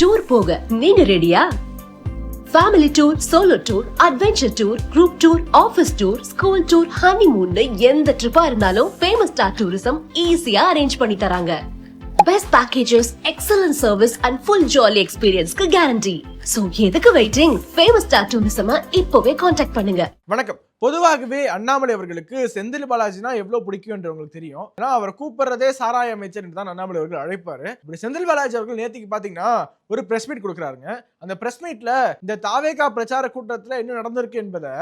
Tour போக நீங்க ரெடியா family tour solo tour adventure tour group tour office tour school tour honeymoon எந்த ட்ரிப்பா இருந்தாலும் ஃபேமஸ் ஸ்டார் டூரிசம் ஈஸியா அரேஞ்ச் பண்ணி தராங்க. Best packages excellent service and full jolly எக்ஸ்பீரியன்ஸ்க்கு guarantee so எதுக்கு வெயிட்டிங் ஃபேமஸ் ஸ்டார் டூரிசம் இப்போவே காண்டாக்ட் பண்ணுங்க. வணக்கம். பொதுவாகவே அண்ணாமலை அவர்களுக்கு செந்தில் பாலாஜினா எவ்வளவு பிடிக்கும் என்று உங்களுக்கு தெரியும். ஏன்னா அவர் கூப்பிடுறதே சாராய அமைச்சர் என்று தான் அண்ணாமலை அவர்கள் அழைப்பாரு. இப்படி செந்தில் பாலாஜி அவர்கள் நேத்திக்கு பாத்தீங்கன்னா ஒரு பிரஸ் மீட் கொடுக்குறாருங்க. அந்த பிரஸ் மீட்ல இந்த தாவேகா பிரச்சார கூட்டத்துல என்ன நடந்திருக்கு என்பதை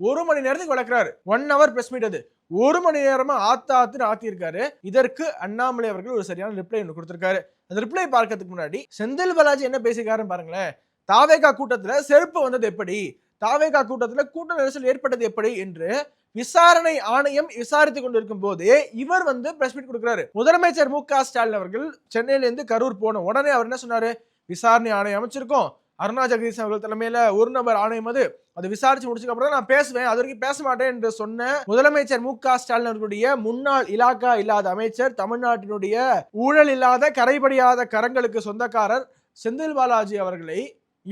ஒரு மணி நேரத்துக்கு வளர்க்குறாரு. ஒன் ஹவர் பிரஸ் மீட் அது. ஒரு மணி நேரமா ஆத்து ஆத்துன்னு ஆத்தியிருக்காரு இதற்கு அண்ணாமலை அவர்கள் ஒரு சரியான ரிப்ளை ஒன்று கொடுத்திருக்காரு. அந்த ரிப்ளை பார்க்கறதுக்கு முன்னாடி செந்தில் பாலாஜி என்ன பேசிக்காருன்னு பாருங்களேன். தாவேகா கூட்டத்துல செருப்பு வந்தது எப்படி? தாவேகா கூட்டத்தில் கூட்ட நெரிசல் ஏற்பட்டது எப்படி என்று விசாரணை ஆணையம் விசாரித்துக் கொண்டிருக்கும் போதே இவர் வந்து பிரஸ் மீட் கொடுக்கிறாரு. முதலமைச்சர் மு க ஸ்டாலின் அவர்கள் சென்னையிலேருந்து கரூர் போன உடனே அவர் என்ன சொன்னாரு? விசாரணை ஆணையம் அமைச்சிருக்கோம். அருணா ஜெகதீஷ் அவர்கள் தலைமையில ஒரு நபர் ஆணையம் அது. அதை விசாரிச்சு முடிச்சதுக்கு அப்புறம் நான் பேசுவேன். அது வரைக்கும் பேச மாட்டேன் என்று சொன்ன முதலமைச்சர் மு க ஸ்டாலின் அவர்களுடைய முன்னாள் இலாக்கா இல்லாத அமைச்சர் தமிழ்நாட்டினுடைய ஊழல் இல்லாத கரைபடியாத கரங்களுக்கு சொந்தக்காரர் செந்தில் பாலாஜி அவர்களை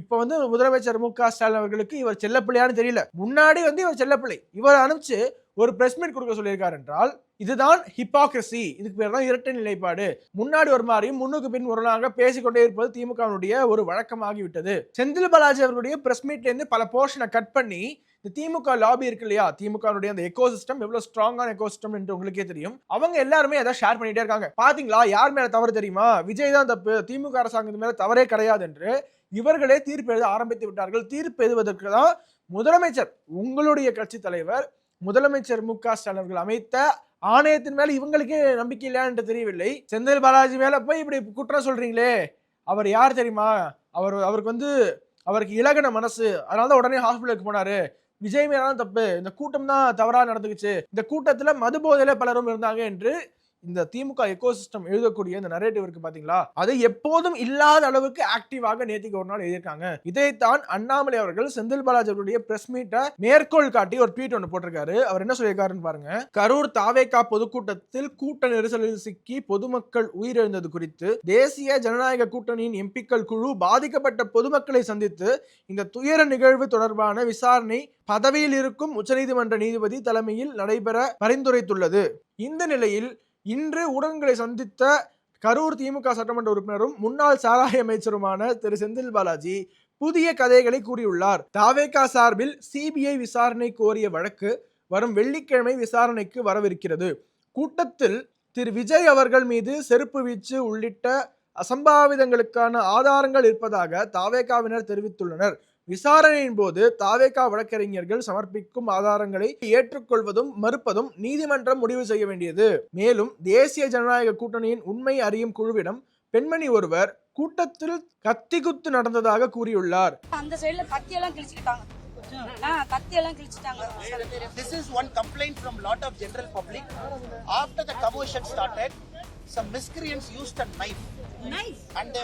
இப்போ வந்து முதலமைச்சர் மு க ஸ்டாலின் அவர்களுக்கு இவர் செல்லப்பிள்ளையான்னு தெரியல. முன்னாடி வந்து இவர் செல்லப்பிள்ளை. இவர் அனுப்பிச்சு ஒரு பிரஸ் மீட் கொடுக்க சொல்லியிருக்கார் என்றால் இதுதான் ஹிப்பாக்ரசி இதுக்கு பேர் தான் இரட்டை நிலைப்பாடு. முன்னாடி ஒரு மாதிரியும் முன்னுக்கு பின் முரணாக பேசிக்கொண்டே இருப்பது திமுகவினுடைய ஒரு வழக்கமாகிவிட்டது. செந்தில் பாலாஜி அவர்களுடைய பிரஸ் மீட்லேருந்து பல போர்ஷனை கட் பண்ணி இந்த திமுக லாபி இருக்கு இல்லையா? திமுகனுடைய அந்த எக்கோ சிஸ்டம் எவ்வளவு ஸ்ட்ராங்கான எக்கோ சிஸ்டம் என்று உங்களுக்கே தெரியும். அவங்க எல்லாருமே அதை ஷேர் பண்ணிட்டே இருக்காங்க. பாத்தீங்களா? யார் மேல தவறு தெரியுமா? விஜய் தான் தப்பு. திமுக அரசாங்கத்து மேல தவறே கிடையாது என்று இவர்களே தீர்ப்பு எழுத ஆரம்பித்து விட்டார்கள். தீர்ப்பு எழுதுவதற்கு தான் முதலமைச்சர் உங்களுடைய கட்சி தலைவர் முதலமைச்சர் மு க ஸ்டாலின் அவர்கள் அமைத்த ஆணையத்தின் மேல இவங்களுக்கே நம்பிக்கை இல்லையான்னு தெரியவில்லை. செந்தில் பாலாஜி மேல போய் இப்படி குற்றம் சொல்றீங்களே. அவர் யார் தெரியுமா? அவர் அவருக்கு வந்து அவருக்கு இலகன மனசு. அதனால தான் உடனே ஹாஸ்பிட்டலுக்கு போனாரு. விஜய் மேலான தப்பு. இந்த கூட்டம் தான் தவறா நடந்துக்குச்சு. இந்த கூட்டத்துல மது போதையில பலரும் இருந்தாங்க என்று இந்த திமுக எக்கோசிஸ்டம் எழுதக்கூடிய இந்த நரேட்டிவ் இருக்கு பாத்தீங்களா? அது எப்போதும் இல்லாத அளவுக்கு ஆக்டிவாக நேத்திக்கு ஒரு நாள் எழுதியிருக்காங்க. இதைத்தான் அண்ணாமலை அவர்கள் செந்தில் பாலாஜி அவருடைய பிரஸ் மீட்டை மேற்கோள் காட்டி ஒரு ட்வீட் ஒன்று போட்டிருக்காரு. அவர் என்ன சொல்லியிருக்காருன்னு பாருங்க. கரூர் தாவேகா பொதுக்கூட்டத்தில் கூட்ட நெரிசலில் சிக்கி பொதுமக்கள் உயிரிழந்தது குறித்து தேசிய ஜனநாயக கூட்டணியின் எம்பிக்கள் குழு பாதிக்கப்பட்ட பொதுமக்களை சந்தித்து இந்த துயர நிகழ்வு தொடர்பான விசாரணை பதவியில் இருக்கும் உச்சநீதிமன்ற நீதிபதி தலைமையில் நடைபெற பரிந்துரைத்துள்ளது. இந்த நிலையில் இன்று ஊடகங்களை சந்தித்த கரூர் திமுக சட்டமன்ற உறுப்பினரும் முன்னாள் சாராய அமைச்சருமான திரு. செந்தில் பாலாஜி புதிய கதைகளை கூறியுள்ளார். தாவேகா சார்பில் சிபிஐ விசாரணை கோரிய வழக்கு வரும் வெள்ளிக்கிழமை விசாரணைக்கு வரவிருக்கிறது. கூட்டத்தில் திரு. விஜய் அவர்கள் மீது செருப்பு வீச்சு உள்ளிட்ட அசம்பாவிதங்களுக்கான ஆதாரங்கள் இருப்பதாக தாவேகாவினர் தெரிவித்துள்ளனர். விசாரணையின் போது தாவேகா வழக்கறிஞர்கள் சமர்ப்பிக்கும் ஆதாரங்களை ஏற்றுக்கொள்வதும் மறுப்பதும் நீதிமன்றம் முடிவு செய்ய வேண்டியது. மேலும் தேசிய ஜனநாயக கூட்டணியின் உண்மை அறியும் குழுவிடம் பெண்மணி ஒருவர் கூட்டத்தில் கத்தி குத்து நடந்ததாக கூறியுள்ளார். அந்த சைடுல கத்தி எல்லாம் கிழிச்சுக்கிட்டாங்க. கத்தி எல்லாம் கிழிச்சிட்டாங்க. சில பேர். This is one complaint from lot of general public. After the commotion started, some miscreants used a knife. Nice and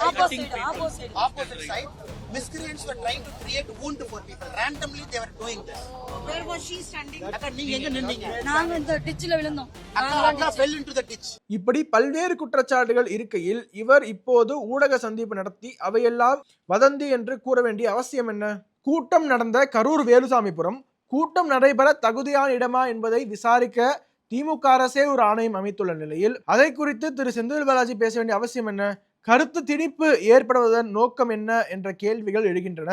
opposite side. Miscreants were trying to create wound for people. Randomly they were doing this. Where was she standing அக்கா நீங்க எங்க நின்னீங்க? நாங்க இந்த டிச்சில விழுந்தோம். அக்கா அக்கா fell into the ditch. இப்படி பல்வேறு குற்றச்சாட்டுகள் இருக்கையில் இவர் இப்போது ஊடக சந்திப்பு நடத்தி அவையெல்லாம் வதந்தி என்று கூற வேண்டிய அவசியம் என்ன? கூட்டம் நடந்த கரூர் வேலுசாமிபுரம். கூட்டம் நடைபெற தகுதியான இடமா என்பதை விசாரிக்க திமுக அரசே ஒரு ஆணையம் அமைத்துள்ள நிலையில் அதை குறித்து திரு செந்தில் பாலாஜி பேச வேண்டிய அவசியம் என்ன? கருத்து திணிப்பு ஏற்படுவதன் நோக்கம் என்ன என்ற கேள்விகள் எழுகின்றன.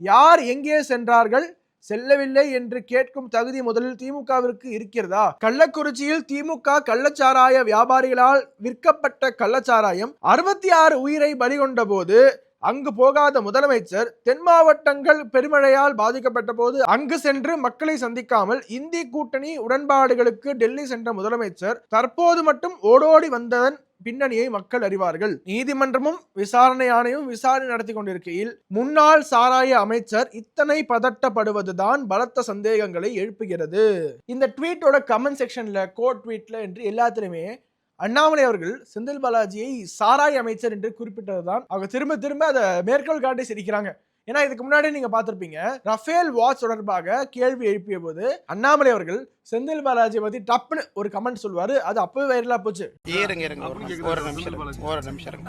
யார் எங்கே சென்றார்கள்? செல்லவில்லை என்று கேட்கும் தகுதி முதலில் திமுகவிற்கு இருக்கிறதா? கள்ளக்குறிச்சியில் திமுக கள்ளச்சாராய வியாபாரிகளால் விற்கப்பட்ட கள்ளச்சாராயம் அறுபத்தி ஆறு உயிரை பலிகொண்ட போது அங்கு போகாத முதலமைச்சர் தென் மாவட்டங்கள் பெருமழையால் பாதிக்கப்பட்ட போது அங்கு சென்று மக்களை சந்திக்காமல் இந்தி கூட்டணி உடன்பாடுகளுக்கு டெல்லி சென்ற முதலமைச்சர் தற்போது மட்டும் ஓடோடி வந்ததன் பின்னணியை மக்கள் அறிவார்கள். நீதிமன்றமும் விசாரணை ஆணையம் விசாரணை நடத்தி கொண்டிருக்கையில் முன்னாள் சாராய அமைச்சர் இத்தனை பதட்டப்படுவதுதான் பலத்த சந்தேகங்களை எழுப்புகிறது. இந்த ட்வீட்டோட கமெண்ட் செக்ஷன்ல கோட் ட்வீட்ல என்று எல்லாத்திலுமே அண்ணாமலை அவர்கள் செந்தில் பாலாஜியை சாராய் அமைச்சர் என்று குறிப்பிட்டதுதான். அவங்க திரும்ப திரும்ப அதை மேற்கோள் காட்டி சிரிக்கிறாங்க. ஏன்னா இதுக்கு முன்னாடி நீங்க பார்த்திருப்பீங்க ரஃபேல் வாட்ச் தொடர்பாக கேள்வி எழுப்பிய போது அண்ணாமலை அவர்கள் செந்தில் பாலாஜியை பத்தி டப்புன்னு ஒரு கமெண்ட் சொல்லுவாரு. அது அப்பவே வைரலா போச்சு. இருங்க இருங்க ஒரு நிமிஷம், ஒரு நிமிஷம்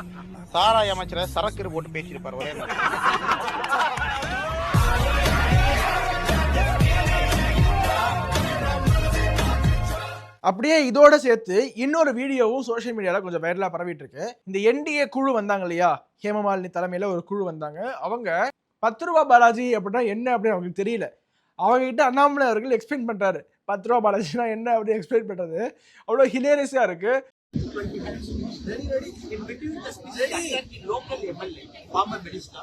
சாராய அமைச்சரை சரக்கு போட்டு பேசியிருப்பார் ஒரே. அப்படியே இதோட சேர்த்து இன்னொரு வீடியோவும் சோஷியல் மீடியால கொஞ்சம் வைரலா பரவிட்டு இருக்கு. இந்த என்டிஏ குழு வந்தாங்க இல்லையா? ஹேமமாலினி தலைமையில ஒரு குழு வந்தாங்க. அவங்க பத்து ரூபா பாலாஜி அப்படின்னா என்ன அப்படின்னு அவங்களுக்கு தெரியல அவங்க கிட்ட அண்ணாமலை அவர்கள் எக்ஸ்பிளைன் பண்றாரு பத்து ரூபா பாலாஜினா என்ன அப்படின்னு எக்ஸ்பிளைன் பண்றது அவ்வளோ ஹிலேரியஸா இருக்கு Very ready. In between the speech, the local MLA, former minister,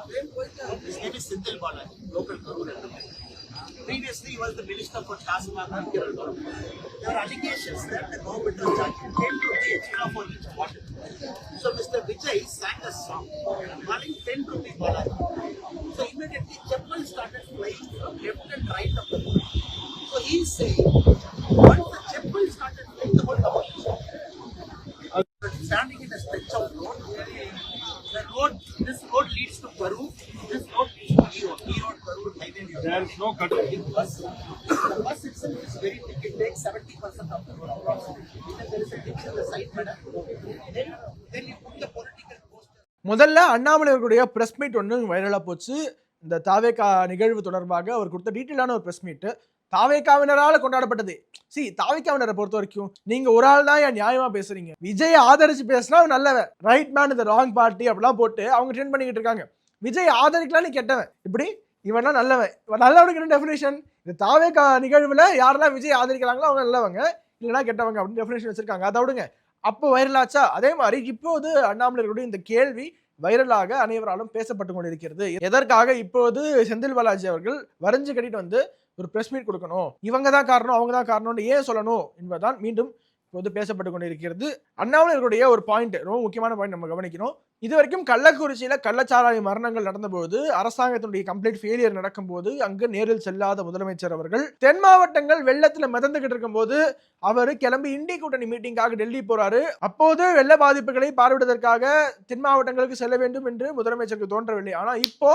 his name is Senthil Balaji, local Karur MLA. Previously, he was the minister for Tasman and Kerala. There are allegations that the government was charging 10 rupees extra for each bottle. So Mr. Vijay sang a song calling 10 rupees Balaji. Immediately Chappal started flying from left and right of the road. So he is saying, once the Chappal started flying, the whole commotion stopped. standing in a stretch of road. The road, this road leads to Peru. This road leads to Erode. Erode, Peru, highway. There is no cut. Bus. The bus itself is very thick. It takes 70% of the road approximately. Then there is a ditch on the side, madam. Then, then you put the political poster. முதல்ல அண்ணாமலை அவர்களுடைய press meet ஒன்று வைரலா போச்சு இந்த தாவேகா நிகழ்வு தொடர்பாக அவர் கொடுத்த டீட்டெயிலான ஒரு press meet தாவேக்காவினரால் கொண்டாடப்பட்டது. சி தாவேகாவினரை பொறுத்த வரைக்கும் நீங்க ஒரு ஆள் தான் ஏன் நியாயமா பேசுறீங்க? விஜய் ஆதரிச்சு பேசினா அவன் நல்லவன். ரைட் மேன் இந்த ராங் பார்ட்டி அப்படிலாம் போட்டு அவங்க ட்ரெண்ட் பண்ணிக்கிட்டு இருக்காங்க. விஜய் ஆதரிக்கலாம் நீ கெட்டவன் இப்படி இவன்லாம் நல்லவன். இவன் நல்லவனுக்கு என்ன டெஃபினேஷன் இந்த தாவேகா நிகழ்வுல யாரெல்லாம் விஜய் ஆதரிக்கிறாங்களோ அவங்க நல்லவங்க. இல்லைன்னா கெட்டவங்க அப்படின்னு டெஃபினேஷன் வச்சிருக்காங்க. அதை விடுங்க. அப்போ வைரலாச்சா அதே மாதிரி இப்போது அண்ணாமலைகளுடைய இந்த கேள்வி வைரலாக அனைவராலும் பேசப்பட்டு கொண்டிருக்கிறது. எதற்காக இப்போது செந்தில் பாலாஜி அவர்கள் வரைஞ்சு கட்டிட்டு வந்து ஒரு பிரஸ் மீட் கொடுக்கணும்? இவங்க தான் காரணம் அவங்க தான் காரணம்னு ஏன் சொல்லணும் என்பதுதான் மீண்டும் வந்து பேசப்பட்டு கொண்டிருக்கிறது அண்ணாமலைகளுடைய ஒரு பாயிண்ட் ரொம்ப முக்கியமான பாயிண்ட் நம்ம கவனிக்கணும். இது வரைக்கும் கள்ளக்குறிச்சியில் கள்ளச்சாராய மரணங்கள் நடந்தபோது அரசாங்கத்தினுடைய கம்ப்ளீட் ஃபெயிலியர் நடக்கும்போது அங்கு நேரில் செல்லாத முதலமைச்சர் அவர்கள் தென் மாவட்டங்கள் வெள்ளத்தில் மிதந்துகிட்டு இருக்கும்போது அவர் கிளம்பி இண்டி கூட்டணி மீட்டிங்காக டெல்லி போறாரு. அப்போது வெள்ள பாதிப்புகளை பார்வையிடுவதற்காக தென் மாவட்டங்களுக்கு செல்ல வேண்டும் என்று முதலமைச்சருக்கு தோன்றவில்லை. ஆனால் இப்போ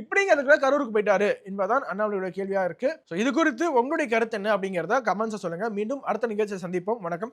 இப்படிங்கிறதுக்குள்ள கரூருக்கு போயிட்டாரு. என்பதான் அண்ணாமலையோட கேள்வியா இருக்கு. ஸோ இது குறித்து உங்களுடைய கருத்து என்ன அப்படிங்கிறத கமெண்ட்ஸை சொல்லுங்க. மீண்டும் அடுத்த நிகழ்ச்சியை சந்திப்போம். வணக்கம்.